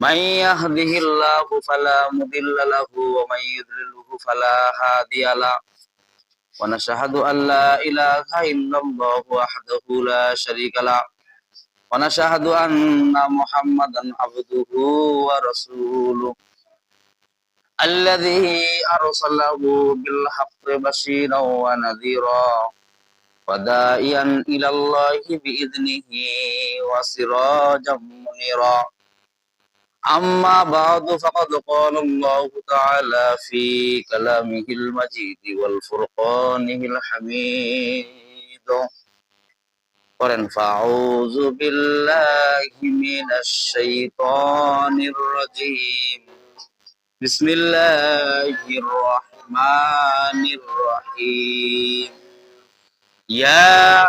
من يهده الله فلا مضل له ومن يضلله فلا هادي له ونشهد أن لا إله إلا الله وحده لا شريك له ونشهد أن محمدا عبده ورسوله الذي أرسله بالحق بشيرا ونذيرا ودائيا إلى الله بإذنه وسراجا منيرا أما بعد فقد قال الله تعالى في كلامه المجيد والفرقانه الحميد. قرن فأعوذ بالله من الشيطان الرجيم. بسم الله الرحمن الرحيم. يا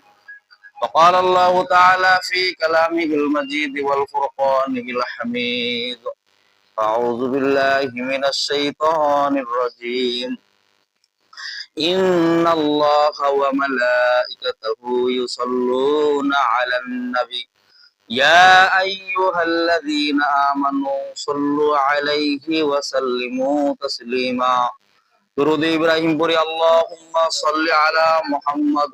وقال الله تعالى في كلامه المجيد والفرقانه الحميد. أعوذ بالله من الشيطان الرجيم. إن الله وملائكته يصلون على النبي. يا أيها الذين آمنوا صلوا عليه وسلموا تسليما. درود إبراهيم بري اللهم صل على محمد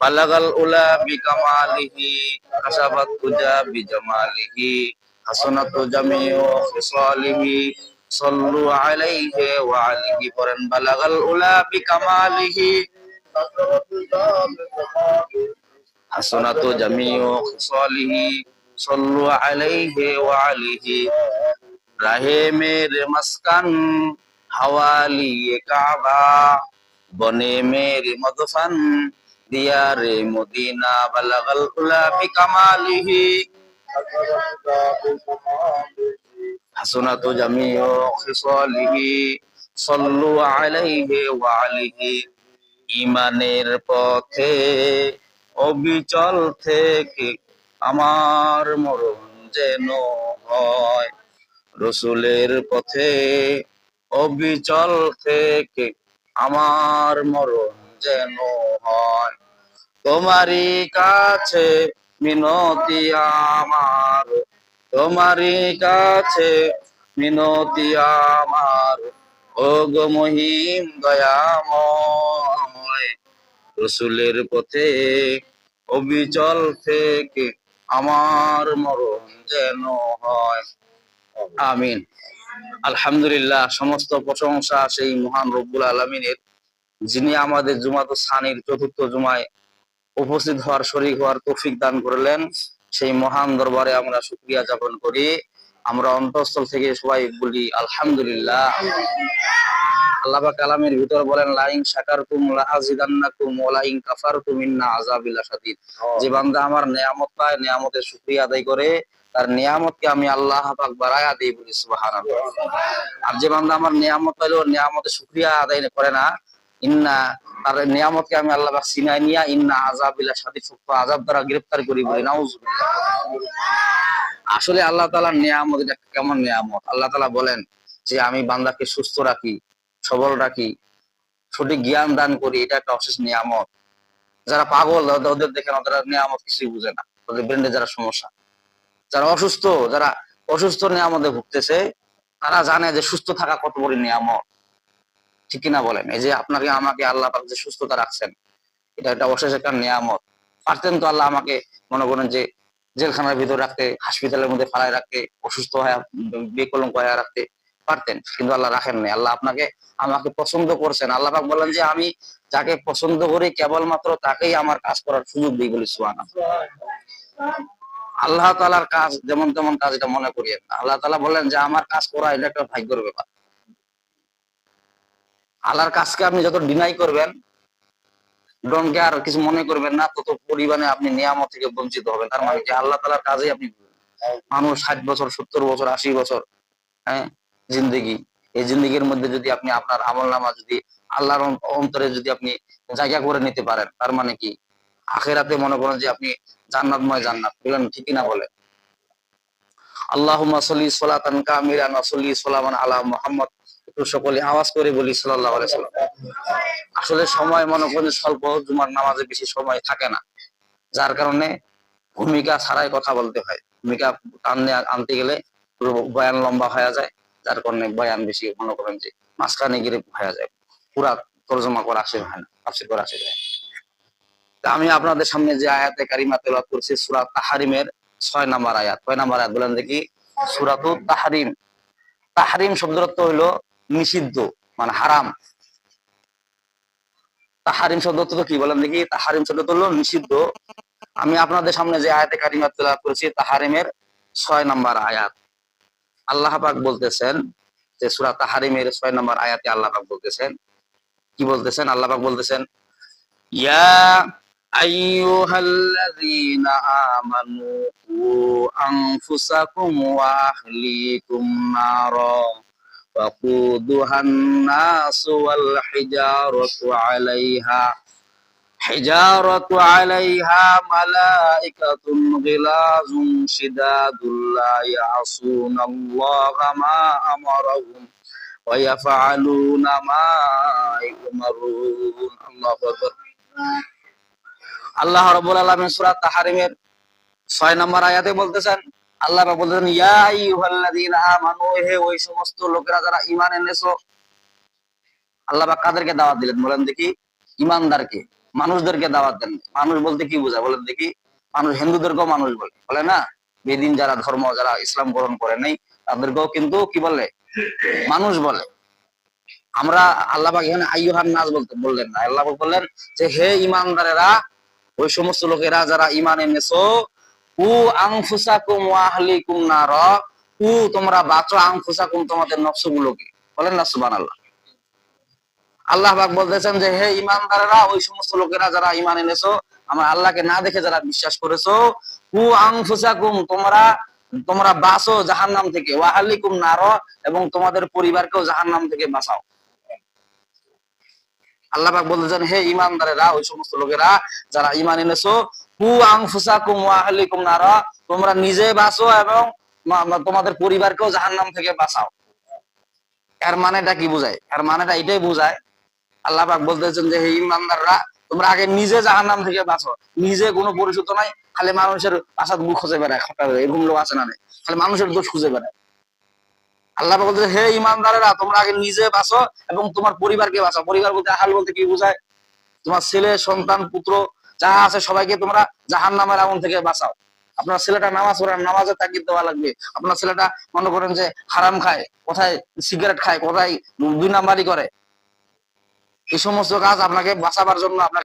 বালাগাল উলা বিকামালিহি কাসাবাত thuja বিজামালিহি, হাসানাতু জামিউ খিসালিহি সাল্লু আলাইহি ওয়া আলিহি পরান বালাগাল উলা বিকামালিহি হাসানাতু জামিউ খিসালিহি সাল্লু আলাইহি ওয়া আলিহি। রাহে মেরে মাসকান হাওয়ালি কাবা, বনে মেরে মদফান দিয়ারে মদিনা বালাগাল উলা বিকামালিহি হাসনাতু জামিউ খিসালিহি সাল্লু আলাইহি ওয়া আলিহি। ইমানের পথে, অবিচল থেকে আমার মরণ যেন হয়। রসুলের পথে, অবিচল থেকে আমার মরণ যেন হয়। তোমারই কাছে মিনতি আমার, তোমারই কাছে মিনতি আমার। মহিম দয়াময়, রসুলের পথে অবিচল থেকে আমার মরণ যেন হয়। আমিন। আলহামদুলিল্লাহ, সমস্ত প্রশংসা সেই মহান রব্বুল আলমিনের যিনি আমাদের জুমাত সানির চতুর্থ জুমায় উপস্থিত হওয়ার শরীর হওয়ার তৌফিক দান করলেন, সেই মহান দরবারে আমরা শুক্রিয়া যাপন করি। আমরা অন্তঃস্থল থেকে সবাই বলি, আলহামদুলিল্লাহ। কালামের ভিতর বলেন ইন্না আযাবিল শাদীদ যে বান্দা আমার নিয়ামত পায়, নিয়ামতের শুকরিয়া আদায় করে, তার নিয়ামতকে আমি আল্লাহ পাক বাড়ায়া বলি আর যে বান্দা আমার নিয়ামত পাইলো নিয়ামতের শুকরিয়া আদায় করে না ইন্না তার নিয়ামতকে আমি আল্লাহ নিয়া ইন্না সাথে আযাব দ্বারা গ্রেফতার করি বলি নাউজুবিল্লাহ আসলে আল্লাহ তাআলার নিয়ামত, এটা কেমন নিয়ামত? আল্লাহ তাআলা বলেন যে আমি বান্দাকে সুস্থ রাখি, সবল রাখি, সঠিক জ্ঞান দান করি, এটা একটা অশেষ নিয়ামত। যারা পাগল ওদের দেখেন ওদের নিয়ামত কিছুই বুঝে না। ওদের ব্রেন্ডে যারা সমস্যা, যারা অসুস্থ যারা অসুস্থ নিয়ামতে ভুগতেছে, তারা জানে যে সুস্থ থাকা কত বড় নিয়ামত। ঠিক কিনা বলেন। এই যে আপনাকে, আমাকে আল্লাহ যে সুস্থতা রাখছেন, এটা একটা অশেষ একটা নিয়ামত। পারতেন তো আল্লাহ আমাকে মনে করেন যে জেলখানার ভিতর রাখতে হসপিটালের মধ্যে ফালায় রাখতে, অসুস্থ হয়ে, বেকলঙ্ক হয়ে রাখতে পারতেন, কিন্তু আল্লাহ রাখেন নাই। আল্লাহ আপনাকে, আমাকে পছন্দ করছেন। আল্লাহ পাক বলেন যে আমি যাকে পছন্দ করি, কেবলমাত্র তাকেই আমার কাজ করার সুযোগ দিই বলি সুহানা আল্লাহ তালার কাজ যেমন তেমন কাজ এটা মনে করিয়েন আল্লাহ তালা বলেন যে আমার কাজ করা এটা একটা ভাগ্যের ব্যাপার। আল্লাহর কাজকে আপনি যত ডিনাই করবেন ডনকে আর কিছু মনে করবেন না, তত পরিমাণে আপনি নিয়ামত থেকে বঞ্চিত হবেন। তার মানে কি, আল্লাহ তালার কাজেই আপনি মানুষ ষাট বছর, সত্তর বছর, আশি বছর হ্যাঁ জিন্দগি। এই জিন্দগির মধ্যে যদি আপনি আপনার আমল নামা যদি আল্লাহর অন্তরে যদি আপনি জায়গা করে নিতে পারেন, তার মানে কি, আখেরাতে মনে করেন যে আপনি জান্নাতময় জান্নাত বলেন ঠিকই না বলেন আল্লাহুম্মা সাল্লি সালাতান কামিলান ওয়া সাল্লি সালামান আলা মুহাম্মদ। সকলে আওয়াজ করে বলি, সাল্লাল্লাহু আলাইহি সাল্লাম আসলে সময় মনে করেন স্বল্প, জুমার নামাজে বেশি সময় থাকে না। যার কারণে ভূমিকা ছাড়াই কথা বলতে হয়। ভূমিকা টানতে আনতে গেলে বয়ান লম্বা হয়ে যায়। যার কারণে বয়ান বেশি মনে করেন যে মাঝখানে গিয়ে হয়ে যায়। পুরা তর্জমা করা আসে হয় না, তাফসীর করা আসে যায়। আমি আপনাদের সামনে যে আয়াতে কারিমা তেলাওয়াত করছি, সূরা তাহারিমের ছয় নাম্বার আয়াত। কয় নাম্বার আয়াত? বলেন দেখি। সূরাতু তাহারিম। তাহারিম শব্দের অর্থ হইল নিষিদ্ধ মানে হারাম। তাহারিম শব্দ তো কি? বলেন দেখি। তাহারিম শব্দ হলো নিষিদ্ধ। আমি আপনাদের সামনে যে আয়াতে কারিমা তেলাওয়াত করেছি, তাহারিমের ছয় নাম্বার আয়াত। আল্লাহ পাক বলতেছেন যে সূরা তাহারিমের ছয় নাম্বার আয়াতে আল্লাহ পাক বলতেছেন। কি বলতেছেন? আল্লাহ পাক বলতেছেন আমানু আনফুসাকুম ওয়া আহলিকুম নারা। وقودها الناس والحجارة عليها حجارة عليها ملائكة غلاظ شداد لا يعصون الله ما أمرهم ويفعلون ما يؤمرون الله أكبر আল্লাহ রব্বুল আলামিন সূরা তাহরিমের 6 নম্বর আয়াতে বলতেছেন আল্লাহ বলতেছেন, ইয়া ওই সমস্ত লোকেরা যারা ঈমান এনেছো, আল্লাহ কাদেরকে দাওয়াত দিলেন? বলেন দেখি ইমানদারকে মানুষদেরকে দাওয়াত দেন। মানুষ বলতে কি বোঝায়? বলেন দেখি, মানুষ হিন্দুদেরকেও মানুষ বলে। বলে না, বেদিন যারা ধর্ম, যারা ইসলাম গ্রহণ করে নাই, তাদেরকেও কিন্তু কি বলে? মানুষ বলে। আমরা আল্লাহ এখানে আইয়ুহান নাস বলতে বললেন না। আল্লাহ বললেন যে, হে ইমানদারেরা ওই সমস্ত লোকেরা যারা ইমান এনেছো উ আংফুসাকুম ওয়া আহলিকুম নার। উ, তোমরা বাঁচো আংফুসাকুম তোমাদের নফসগুলোকে। বলেন না, সুবহানাল্লাহ। আল্লাহ আল্লাহ বাক বলতেছেন যে, হে ইমানদারেরা ওই সমস্ত লোকেরা যারা ইমান এনেছো, আমার আল্লাহকে না দেখে যারা বিশ্বাস করেছ, উ আংফুসাকুম, তোমরা তোমরা বাঁচো জাহান্নাম থেকে। ওয়া আহলিকুম নার, এবং তোমাদের পরিবারকেও জাহান্নাম থেকে বাঁচাও। আল্লাহ পাক বলতেছেন, হে ইমানদারেরা ওই সমস্ত লোকেরা যারা ইমান এনেছো তোমরা নিজে বাঁচো এবং তোমাদের পরিবারকেও জাহান্নাম থেকে বাঁচাও। এর মানেটা কি বোঝায়? এর মানেটা এটাই বোঝায়, আল্লাহ বলতেছেন যে, হে ইমানদাররা, তোমরা আগে নিজে জাহান্নাম থেকে বাঁচো। নিজে কোনো পরিশুদ্ধ নাই, খালি মানুষের আসাদ মুখ খুঁজে বেড়ায় খটা এরকম লোক আছে না খালি মানুষের দোষ খুঁজে বেড়ায়। আল্লাহ পাক বলতেছে হে ইমানদারেরা, তোমরা আগে নিজে বাঁচো এবং তোমার পরিবারকে বাঁচাও। পরিবার বলতে আহাল বলতে কি বোঝায়? তোমার ছেলে, সন্তান, পুত্র যাহা আছে সবাইকে তোমরা জাহান নামের আগুন থেকে বাঁচাও। আপনার ছেলেটা নামাজ পড়ার নামাজের তাকিদ দেওয়া লাগবে। আপনার ছেলেটা মনে করেন যে হারাম খায়, কোথায় সিগারেট খায়, কোথায় দুই নাম্বারি করে। এই সমস্ত কাজ আপনাকে বাঁচাবার জন্য আপনাকে